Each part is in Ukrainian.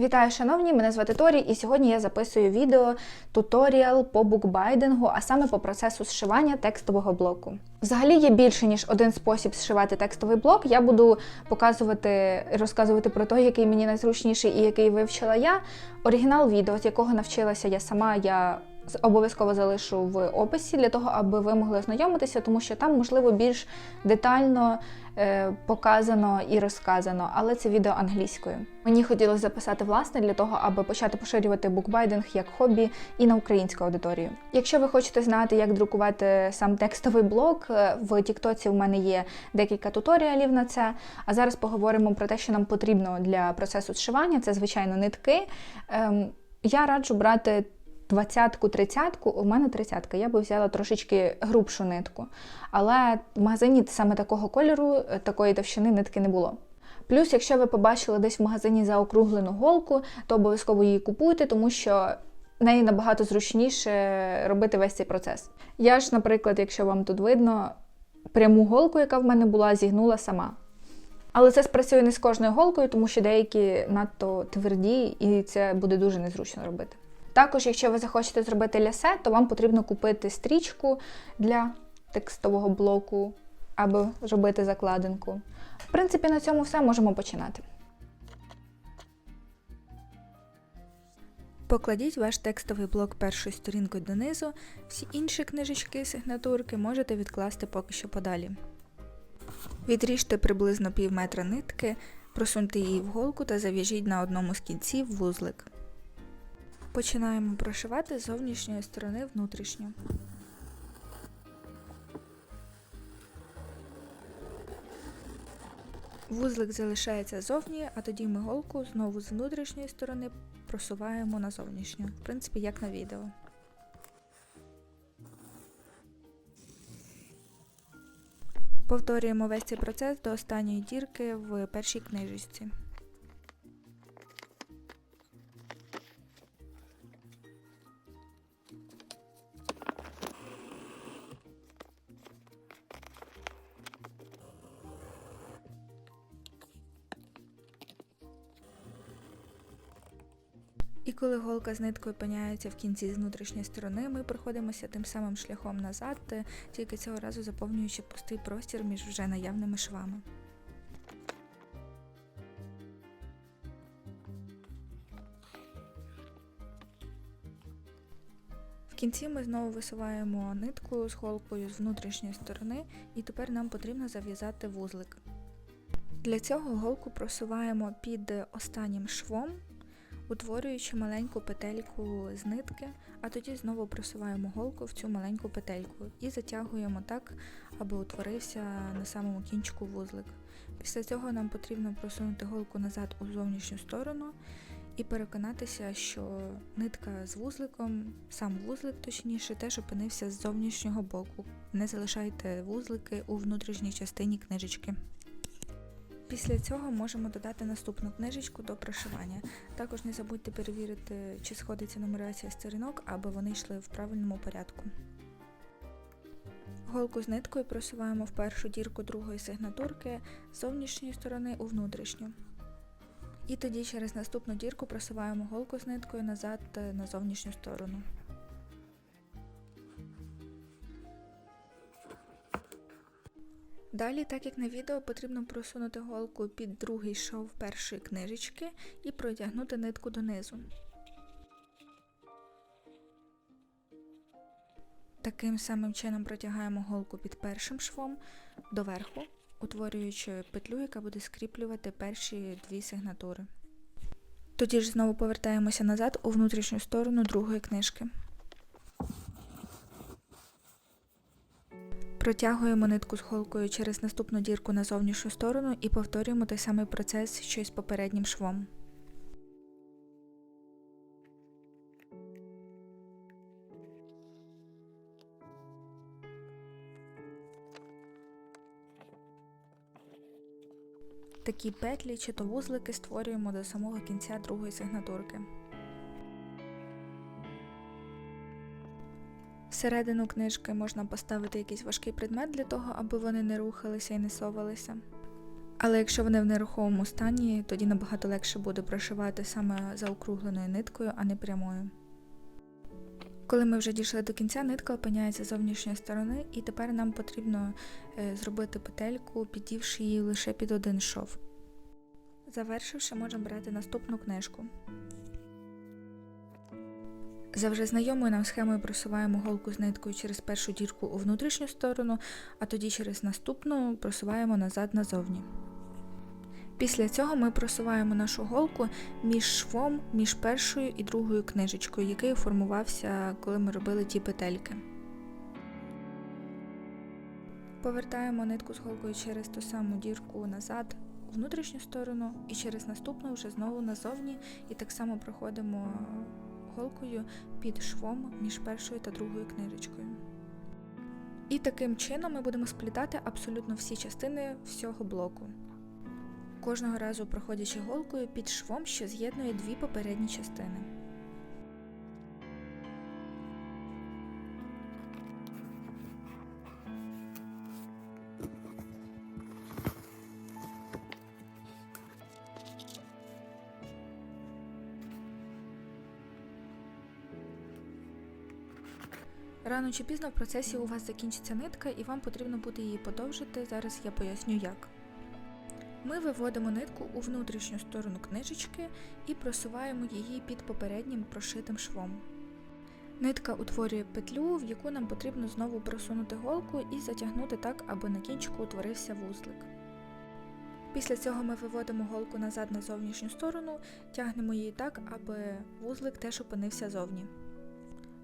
Вітаю, шановні! Мене звати Торі, і сьогодні я записую відео туторіал по букбайдингу, а саме по процесу зшивання текстового блоку. Взагалі є більше ніж один спосіб зшивати текстовий блок. Я буду показувати і розказувати про той, який мені найзручніший і який вивчила я. Оригінал відео, з якого навчилася я сама, я обов'язково залишу в описі для того, аби ви могли ознайомитися, тому що там можливо більш детально е, показано і розказано, але це відео англійською. Мені хотілося записати власне для того, аби почати поширювати букбайдинг як хобі і на українську аудиторію. Якщо ви хочете знати, як друкувати сам текстовий блок, е, в Тіктоці в мене є декілька туторіалів на це. А зараз поговоримо про те, що нам потрібно для процесу зшивання. Це звичайно нитки. Ем, я раджу брати двадцятку, тридцятку, у мене тридцятка, я би взяла трошечки грубшу нитку. Але в магазині саме такого кольору, е, такої товщини нитки не було. Плюс, якщо ви побачили десь в магазині заокруглену голку, то обов'язково її купуйте, тому що неї набагато зручніше робити весь цей процес. Я ж, наприклад, якщо вам тут видно, пряму голку, яка в мене була, зігнула сама. Але це спрацює не з кожною голкою, тому що деякі надто тверді, і це буде дуже незручно робити. Також, якщо ви захочете зробити лясе, то вам потрібно купити стрічку для текстового блоку або зробити закладинку. В принципі, на цьому все можемо починати. Покладіть ваш текстовий блок першою сторінкою донизу, всі інші книжечки, сигнатурки можете відкласти поки що подалі. Відріжте приблизно пів метра нитки, просуньте її в голку та зав'яжіть на одному з кінців вузлик. Починаємо прошивати з зовнішньої сторони внутрішню. Вузлик залишається зовні, а тоді ми голку знову з внутрішньої сторони просуваємо на зовнішню. В принципі, як на відео. Повторюємо весь цей процес до останньої дірки в першій книжечці. І коли голка з ниткою опиняється в кінці з внутрішньої сторони, ми проходимося тим самим шляхом назад, е, тільки цього разу заповнюючи пустий простір між вже наявними швами. В кінці ми знову висуваємо нитку з голкою з внутрішньої сторони, і тепер нам потрібно зав'язати вузлик. Для цього голку просуваємо під останнім швом утворюючи маленьку петельку з нитки, а тоді знову просуваємо голку в цю маленьку петельку і затягуємо так, аби утворився на самому кінчику вузлик. Після цього нам потрібно просунути голку назад у зовнішню сторону і переконатися, що нитка з вузликом, сам вузлик точніше, теж опинився з зовнішнього боку. Не залишайте вузлики у внутрішній частині книжечки. Після цього можемо додати наступну книжечку до прошивання. Також не забудьте перевірити, чи сходиться нумерація сторінок, аби вони йшли в правильному порядку. Голку з ниткою просуваємо в першу дірку другої сигнатурки з зовнішньої сторони у внутрішню. І тоді через наступну дірку просуваємо голку з ниткою назад е, на зовнішню сторону. Далі, так як на відео, потрібно просунути голку під другий шов першої книжечки і протягнути нитку донизу. Таким самим чином протягаємо голку під першим швом доверху, утворюючи петлю, яка буде скріплювати перші дві сигнатури. Тоді ж знову повертаємося назад у внутрішню сторону другої книжки. Протягуємо нитку з голкою через наступну дірку на зовнішню сторону і повторюємо той самий процес, що й з попереднім швом. Такі петлі чи то вузлики створюємо до самого кінця другої сигнатурки. Всередину книжки можна поставити якийсь важкий предмет для того, аби вони не рухалися і не совалися. Але якщо вони в нерухомому стані, тоді набагато легше буде прошивати саме заокругленою ниткою, а не прямою. Коли ми вже дійшли до кінця, нитка опиняється з зовнішньої сторони, і тепер нам потрібно е, зробити петельку, підівши її лише під один шов. Завершивши, можемо брати наступну книжку. За вже знайомою нам схемою просуваємо голку з ниткою через першу дірку у внутрішню сторону, а тоді через наступну просуваємо назад назовні. Після цього ми просуваємо нашу голку між швом, між першою і другою книжечкою, який формувався, коли ми робили ті петельки. Повертаємо нитку з голкою через ту саму дірку назад у внутрішню сторону і через наступну вже знову назовні, і так само проходимо голкою під швом між першою та другою книжечкою. І таким чином ми будемо сплітати абсолютно всі частини всього блоку. Кожного разу проходячи голкою під швом, що з'єднує дві попередні частини. Рано чи пізно в процесі у вас закінчиться нитка і вам потрібно буде її подовжити. Зараз я поясню як. Ми виводимо нитку у внутрішню сторону книжечки і просуваємо її під попереднім прошитим швом. Нитка утворює петлю, в яку нам потрібно знову просунути голку і затягнути так, аби на кінчику утворився вузлик. Після цього ми виводимо голку назад на зовнішню сторону, тягнемо її так, аби вузлик теж опинився зовні.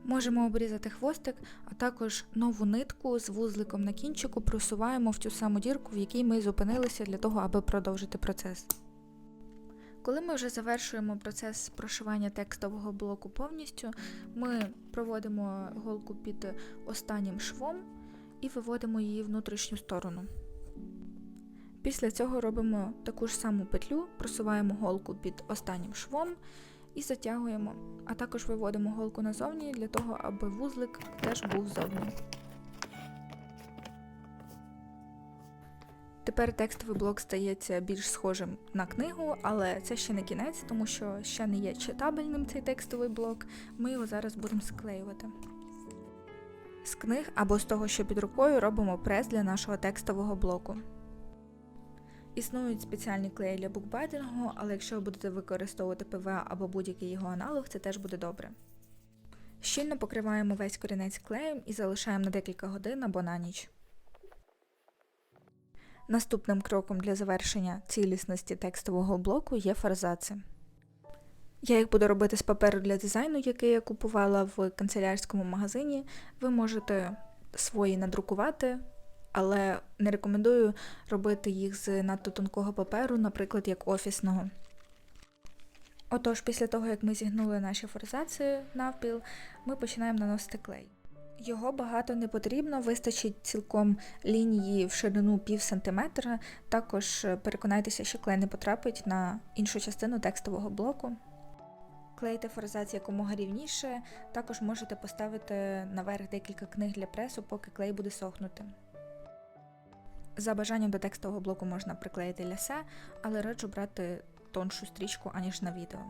Можемо обрізати хвостик, а також нову нитку з вузликом на кінчику просуваємо в цю саму дірку, в якій ми зупинилися для того, аби продовжити процес. Коли ми вже завершуємо процес прошивання текстового блоку повністю, ми проводимо голку під останнім швом і виводимо її внутрішню сторону. Після цього робимо таку ж саму петлю, просуваємо голку під останнім швом і затягуємо, а також виводимо голку назовні для того, аби вузлик теж був зовні. Тепер текстовий блок стається більш схожим на книгу, але це ще не кінець, тому що ще не є читабельним цей текстовий блок. Ми його зараз будемо склеювати. З книг або з того, що під рукою, робимо прес для нашого текстового блоку. Існують спеціальні клеї для букбайдингу, але якщо ви будете використовувати ПВА або будь-який його аналог, це теж буде добре. Щільно покриваємо весь корінець клеєм і залишаємо на декілька годин або на ніч. Наступним кроком для завершення цілісності текстового блоку є форзаци. Я їх буду робити з паперу для дизайну, який я купувала в канцелярському магазині. Ви можете свої надрукувати, але не рекомендую робити їх з надто тонкого паперу, наприклад, як офісного. Отож, після того, як ми зігнули наші форзації навпіл, ми починаємо наносити клей. Його багато не потрібно, вистачить цілком лінії в ширину пів сантиметра. Також переконайтеся, що клей не потрапить на іншу частину текстового блоку. Клейте форзації якомога рівніше, також можете поставити наверх декілька книг для пресу, поки клей буде сохнути. За бажанням до текстового блоку можна приклеїти лясе, але раджу брати тоншу стрічку, аніж на відео.